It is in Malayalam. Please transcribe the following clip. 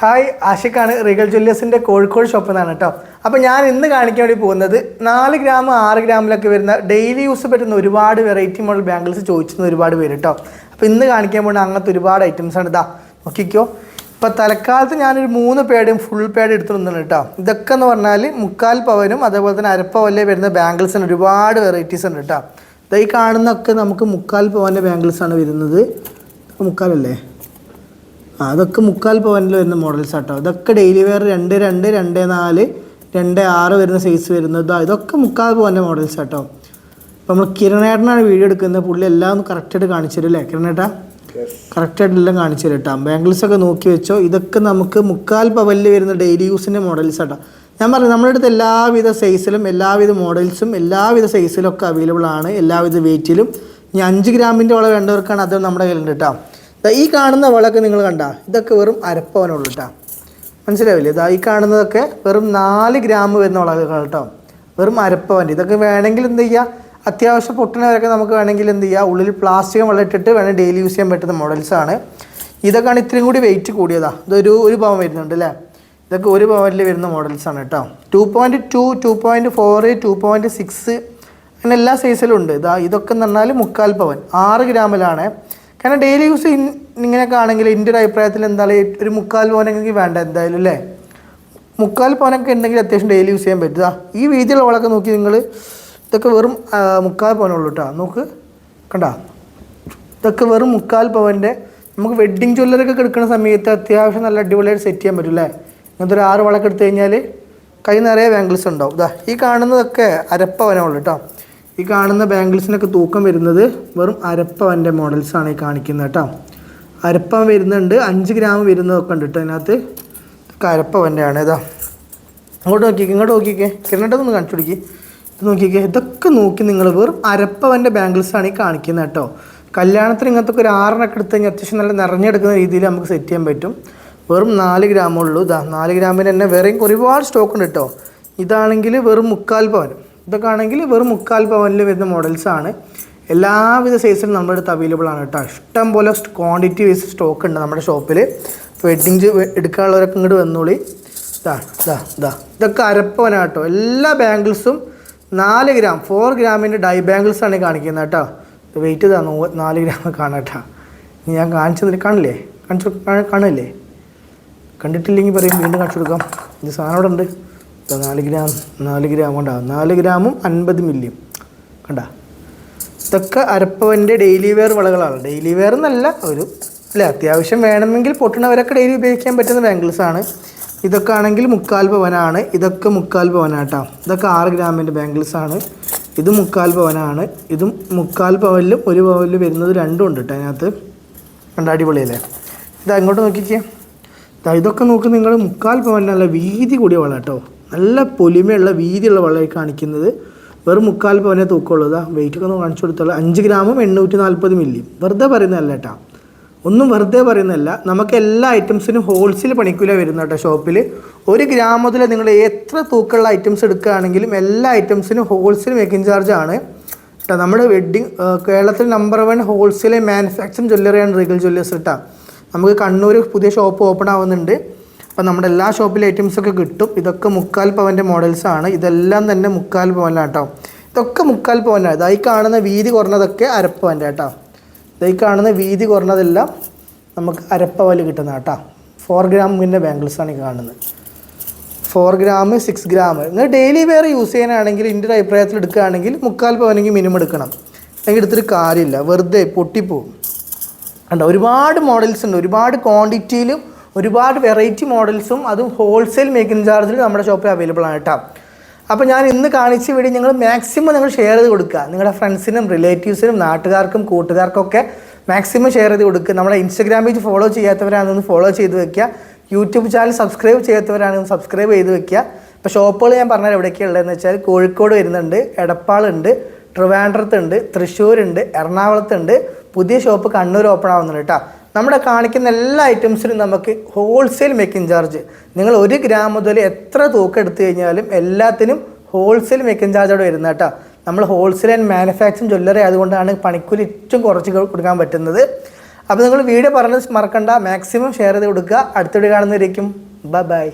ഹായ് ആഷിഖാണ് റീഗൽ ജ്വല്ലേഴ്സിന്റെ കോഴിക്കോട് ഷോപ്പിൽ നിന്നാണ് കേട്ടോ അപ്പോൾ ഞാൻ ഇന്ന് കാണിക്കാൻ വേണ്ടി പോകുന്നത് നാല് ഗ്രാം ആറ് ഗ്രാമിലൊക്കെ വരുന്ന ഡെയിലി യൂസ് പറ്റുന്ന ഒരുപാട് വെറൈറ്റി മോഡൽ ബാംഗിൾസ് ചോദിച്ചിരുന്ന ഒരുപാട് പേര് കേട്ടോ അപ്പോൾ ഇന്ന് കാണിക്കാൻ പോകുന്ന അങ്ങനത്തെ ഒരുപാട് ഐറ്റംസ് ആണ് ഇതാ നോക്കിക്കോ. ഇപ്പോൾ തലക്കാലത്ത് ഞാനൊരു മൂന്ന് പേഡും ഫുൾ പേഡ് എടുത്തു നിന്നാണ് കേട്ടോ ഇതൊക്കെ എന്ന് പറഞ്ഞാൽ മുക്കാൽ പവനും അതേപോലെ തന്നെ അരപ്പവല്ലേ വരുന്ന ബാംഗിൾസിന് ഒരുപാട് വെറൈറ്റീസ് ഉണ്ട് കേട്ടോ ഇതായി കാണുന്നൊക്കെ നമുക്ക് മുക്കാൽ പവന്റെ ബാംഗിൾസാണ് വരുന്നത്. മുക്കാലല്ലേ? അതൊക്കെ മുക്കാൽ പവനിൽ വരുന്ന മോഡൽസ് ആട്ടോ. ഇതൊക്കെ ഡെയിലി വെയർ രണ്ട് രണ്ട് രണ്ട് നാല് രണ്ട് ആറ് വരുന്ന സൈസ് വരുന്നത്. ഇതാ ഇതൊക്കെ മുക്കാൽ പവന്റെ മോഡൽസ് ആട്ടോ. അപ്പോൾ നമ്മൾ കിരണേട്ടനാണ് വീഡിയോ എടുക്കുന്നത്. പുള്ളി എല്ലാം ഒന്ന് കറക്റ്റായിട്ട് കാണിച്ചു തരും അല്ലേ കിരണേട്ടാ? കറക്റ്റായിട്ട് എല്ലാം കാണിച്ചു തരും കേട്ടോ ബാംഗിൾസ് ഒക്കെ നോക്കി വെച്ചോ. ഇതൊക്കെ നമുക്ക് മുക്കാൽ പവനിൽ വരുന്ന ഡെയിലി യൂസിന്റെ മോഡൽസ് ആട്ടോ. ഞാൻ പറഞ്ഞു നമ്മുടെ അടുത്ത് എല്ലാവിധ സൈസിലും എല്ലാവിധ മോഡൽസും എല്ലാവിധ സൈസിലും ഒക്കെ അവൈലബിൾ ആണ്. എല്ലാവിധ വെയിറ്റിലും ഇനി അഞ്ച് ഗ്രാമിന്റെ വള വേണ്ടവർക്കാണ് അത് നമ്മുടെ കയ്യിലുണ്ട് കേട്ടോ ഈ കാണുന്ന വിളക്ക് നിങ്ങൾ കണ്ട ഇതൊക്കെ വെറും അരപ്പവനുള്ളൂ കേട്ടോ മനസ്സിലാവില്ലേ? ഇതാ ഈ കാണുന്നതൊക്കെ വെറും നാല് ഗ്രാം വരുന്ന വളകൾ കേട്ടോ വെറും അരപ്പവന്റെ. ഇതൊക്കെ വേണമെങ്കിൽ എന്ത് ചെയ്യുക അത്യാവശ്യം പൊട്ടണവരൊക്കെ നമുക്ക് വേണമെങ്കിൽ എന്ത് ചെയ്യുക ഉള്ളിൽ പ്ലാസ്റ്റിക് വെള്ളം ഇട്ടിട്ട് വേണം ഡെയിലി യൂസ് ചെയ്യാൻ പറ്റുന്ന മോഡൽസാണ് ഇതൊക്കെയാണ് ഇത്രയും കൂടി വെയിറ്റ് കൂടിയതാ. ഇതൊരു ഒരു പവൻ വരുന്നുണ്ട് അല്ലേ ഇതൊക്കെ ഒരു പവനിൽ വരുന്ന മോഡൽസാണ് കേട്ടോ two point two two point four two point six അങ്ങനെ എല്ലാ സൈസിലും ഉണ്ട്. ഇതാ ഇതൊക്കെ എന്ന് പറഞ്ഞാൽ മുക്കാൽ പവൻ. ആറ് ഗ്രാമിലാണ് കാരണം ഡെയിലി യൂസ് ഇങ്ങനെയൊക്കെ ആണെങ്കിൽ എന്റെ ഒരു അഭിപ്രായത്തിൽ എന്തായാലും ഒരു മുക്കാൽ പവനെങ്കിൽ വേണ്ട എന്തായാലും അല്ലേ? മുക്കാൽ പവനൊക്കെ ഉണ്ടെങ്കിൽ അത്യാവശ്യം ഡെയിലി യൂസ് ചെയ്യാൻ പറ്റുക ഈ വീതിയുള്ള വളമൊക്കെ നോക്കി നിങ്ങൾ ഇതൊക്കെ വെറും മുക്കാൽ പവനുള്ളൂ കേട്ടോ നോക്ക് കണ്ടാ? ഇതൊക്കെ വെറും മുക്കാൽ പവന്റെ നമുക്ക് വെഡ്ഡിങ് ജ്വല്ലറൊക്കെ എടുക്കുന്ന സമയത്ത് അത്യാവശ്യം നല്ല അടിപൊളിയായിട്ട് സെറ്റ് ചെയ്യാൻ പറ്റും അല്ലേ ഇങ്ങനത്തെ ഒരു ആറ് വളക്കെടുത്ത് കഴിഞ്ഞാൽ കൈ നിറയെ ബാംഗിൾസ് ഉണ്ടാവും. ഇതാ ഈ കാണുന്നതൊക്കെ അരപ്പവനുള്ളൂ കേട്ടോ ഈ കാണുന്ന ബാംഗിൾസിനൊക്കെ തൂക്കം വരുന്നത് വെറും അരപ്പവന്റെ മോഡൽസാണ് ഈ കാണിക്കുന്നത് കേട്ടോ. അരപ്പവൻ വരുന്നുണ്ട് അഞ്ച് ഗ്രാം വരുന്നതൊക്കെ ഉണ്ട് കേട്ടോ അതിനകത്ത് കരപ്പവന്റെ ആണ് ഇതാ. അങ്ങോട്ട് നോക്കിക്കേ ഇങ്ങോട്ട് നോക്കിക്കേ. കിരണട്ടൊന്ന് കാണിച്ചു കൊടുക്കി. നോക്കിക്കേ ഇതൊക്കെ നോക്കി നിങ്ങൾ വെറും അരപ്പവന്റെ ബാംഗിൾസാണ് ഈ കാണിക്കുന്നത് കേട്ടോ. കല്യാണത്തിന് ഇങ്ങനത്തെ ഒരു ആറെണ്ണൊക്കെ എടുത്ത് കഴിഞ്ഞാൽ അത്യാവശ്യം നല്ല നിറഞ്ഞെടുക്കുന്ന രീതിയിൽ നമുക്ക് സെറ്റ് ചെയ്യാൻ പറ്റും. വെറും നാല് ഗ്രാമേ ഉള്ളൂ. ഇതാ നാല് ഗ്രാമിന് തന്നെ വേറെയും ഒരുപാട് സ്റ്റോക്ക് ഉണ്ട് കേട്ടോ. ഇതാണെങ്കിൽ വെറും മുക്കാൽ പവൻ. ഇതൊക്കെ ആണെങ്കിൽ വെറും മുക്കാൽ പവനിൽ വരുന്ന മോഡൽസാണ് എല്ലാവിധ സൈസിലും നമ്മുടെ അടുത്ത് അവൈലബിൾ ആണ് കേട്ടോ. ഇഷ്ടം പോലെ ക്വാണ്ടിറ്റി വൈസ് സ്റ്റോക്ക് ഉണ്ട് നമ്മുടെ ഷോപ്പിൽ വെഡ്ഡിങ് എടുക്കാനുള്ളവരൊക്കെ ഇങ്ങോട്ട് വന്നോളി. ഇതാ ഇതാ ഇതാ ഇതൊക്കെ അരപ്പവനാണ് കേട്ടോ. എല്ലാ ബാംഗിൾസും നാല് ഗ്രാം ഫോർ ഗ്രാമിന്റെ ഡൈ ബാംഗിൾസ് ആണ് ഈ കാണിക്കുന്നത് കേട്ടോ. വെയിറ്റ് ഇതാ നൂ- നാല് ഗ്രാം കാണാം കേട്ടോ. ഞാൻ കാണിച്ചു തന്നിട്ട് കാണില്ലേ? കാണിച്ചു കാണില്ലേ? കണ്ടിട്ടില്ലെങ്കിൽ പറയും വീണ്ടും കാണിച്ചു കൊടുക്കാം. ഇത് സാധനം അവിടെ ഉണ്ട് നാല് ഗ്രാം നാല് ഗ്രാം കൊണ്ടാ. നാല് ഗ്രാമും അൻപത് മില്ലിയും. കണ്ട? ഇതൊക്കെ അരപ്പവന്റെ ഡെയിലി വെയർ വളകളാണ്. ഡെയിലി വെയർ എന്നല്ല ഒരു അല്ലേ അത്യാവശ്യം വേണമെങ്കിൽ പൊട്ടണവരൊക്കെ ഡെയിലി ഉപയോഗിക്കാൻ പറ്റുന്ന ബാംഗിൾസ് ആണ്. ഇതൊക്കെ ആണെങ്കിൽ മുക്കാൽ പവനാണ്. ഇതൊക്കെ മുക്കാൽ പവനാട്ടോ. ഇതൊക്കെ ആറ് ഗ്രാമിന്റെ ബാംഗിൾസ് ആണ്. ഇത് മുക്കാൽ പവനാണ്. ഇതും മുക്കാൽ പവനിലും ഒരു പവനിലും വരുന്നത് രണ്ടും ഉണ്ട് കേട്ടോ അതിനകത്ത് കണ്ട അടിപൊളിയല്ലേ? ഇത് അങ്ങോട്ട് നോക്കിക്കേ. ഇതൊക്കെ നോക്കി നിങ്ങൾ. മുക്കാൽ പവൻ നല്ല വീതി കൂടിയ വള കേട്ടോ നല്ല പൊലിമയുള്ള വീതിയുള്ള വള്ളമായി കാണിക്കുന്നത് വെറും മുക്കാൽ പവനെ തൂക്കമുള്ളതാ വെയിറ്റൊക്കെ ഒന്ന് കാണിച്ചു കൊടുത്തോളൂ അഞ്ച് ഗ്രാമും എണ്ണൂറ്റി നാൽപ്പത് മില്ലി വെറുതെ പറയുന്നതല്ല കേട്ടോ. ഒന്നും വെറുതെ പറയുന്നതല്ല. നമുക്ക് എല്ലാ ഐറ്റംസിനും ഹോൾസെയിൽ പണിക്കൂല വരുന്ന കേട്ടോ ഷോപ്പിൽ ഒരു ഗ്രാം മുതൽ നിങ്ങൾ എത്ര തൂക്കമുള്ള ഐറ്റംസ് എടുക്കുകയാണെങ്കിലും എല്ലാ ഐറ്റംസിനും ഹോൾസെയിൽ മേക്കിംഗ് ചാർജ് ആണ്. കേട്ടോ നമ്മുടെ വെഡ്ഡിങ് കേരളത്തിൽ നമ്പർ വൺ ഹോൾസെയിൽ മാനുഫാക്ചറിങ് ജ്വല്ലറിയാണ് റീഗൽ ജ്വല്ലേഴ്സ് കേട്ടോ നമുക്ക് കണ്ണൂർ പുതിയ ഷോപ്പ് ഓപ്പൺ ആവുന്നുണ്ട്. അപ്പം നമ്മുടെ എല്ലാ ഷോപ്പിലെ ഐറ്റംസൊക്കെ കിട്ടും. ഇതൊക്കെ മുക്കാൽ പവന്റെ മോഡൽസാണ് ഇതെല്ലാം തന്നെ മുക്കാൽ പവനാണ് കേട്ടോ ഇതൊക്കെ മുക്കാൽ പവനാണ് ഇതായി കാണുന്ന വീതി കുറഞ്ഞതൊക്കെ അരപ്പവന്റെ കേട്ടോ ഇതായി കാണുന്ന വീതി കുറഞ്ഞതെല്ലാം നമുക്ക് അരപ്പവൽ കിട്ടുന്ന കേട്ടോ ഫോർ ഗ്രാമിന്റെ ബാംഗിൾസാണ് ഈ കാണുന്നത്. ഫോർ ഗ്രാം സിക്സ് ഗ്രാം നിങ്ങൾ ഡെയിലി വെയർ യൂസ് ചെയ്യാനാണെങ്കിൽ എന്റെ ഒരു അഭിപ്രായത്തിൽ എടുക്കുകയാണെങ്കിൽ മുക്കാൽ പവനെങ്കിൽ മിനിമം എടുക്കണം. അല്ലെങ്കിൽ എടുത്തിട്ട് കാര്യമില്ല. വെറുതെ പൊട്ടിപ്പോവും. കണ്ടോ? ഒരുപാട് മോഡൽസ് ഉണ്ട്. ഒരുപാട് ക്വാണ്ടിറ്റിയിലും ഒരുപാട് വെറൈറ്റി മോഡൽസും അതും ഹോൾസെയിൽ മേക്കിംഗ് ചാർജിൽ നമ്മുടെ ഷോപ്പിൽ അവൈലബിൾ ആണ് കേട്ടോ അപ്പോൾ ഞാൻ ഇന്ന് കാണിച്ച വീഡിയോ നിങ്ങൾ മാക്സിമം നിങ്ങൾ ഷെയർ ചെയ്ത് കൊടുക്കുക നിങ്ങളുടെ ഫ്രണ്ട്സിനും റിലേറ്റീവ്സിനും നാട്ടുകാർക്കും കൂട്ടുകാർക്കൊക്കെ മാക്സിമം ഷെയർ ചെയ്ത് കൊടുക്കുക നമ്മുടെ ഇൻസ്റ്റാഗ്രാം പേജ് ഫോളോ ചെയ്യാത്തവരാണെന്ന് ഫോളോ ചെയ്ത് വെക്കുക യൂട്യൂബ് ചാനൽ സബ്സ്ക്രൈബ് ചെയ്യാത്തവരാണെങ്കിൽ സബ്സ്ക്രൈബ് ചെയ്ത് വെക്കുക ഇപ്പോൾ ഷോപ്പുകൾ ഞാൻ പറഞ്ഞാൽ എവിടെയൊക്കെയാണ് ഉള്ളതെന്ന് വെച്ചാൽ കോഴിക്കോട് വരുന്നുണ്ട് എടപ്പാളുണ്ട് ട്രിവാൻഡ്രത്തുണ്ട് തൃശ്ശൂരുണ്ട് എറണാകുളത്തുണ്ട് പുതിയ ഷോപ്പ് കണ്ണൂർ ഓപ്പൺ ആവുന്നുണ്ട് കേട്ടോ നമ്മുടെ കാണിക്കുന്ന എല്ലാ ഐറ്റംസിനും നമുക്ക് ഹോൾസെയിൽ മേക്കിംഗ് ചാർജ് നിങ്ങൾ ഒരു ഗ്രാം മുതൽ എത്ര തൂക്കം എടുത്തു കഴിഞ്ഞാലും എല്ലാത്തിനും ഹോൾസെയിൽ മേക്കിംഗ് ചാർജോടെ വരുന്നത് കേട്ടോ. നമ്മൾ ഹോൾസെയിൽ ആൻഡ് മാനുഫാക്ചറിങ് ജ്വല്ലറി ആയതുകൊണ്ടാണ് പണിക്കൂലി ഏറ്റവും കുറച്ച് കൊടുക്കാൻ പറ്റുന്നത്. അപ്പോൾ നിങ്ങൾ വീഡിയോ പറഞ്ഞത് മറക്കണ്ട. മാക്സിമം ഷെയർ ചെയ്ത് കൊടുക്കുക. അടുത്ത വീഡിയോ കാണുന്നവരേക്കും. Bye bye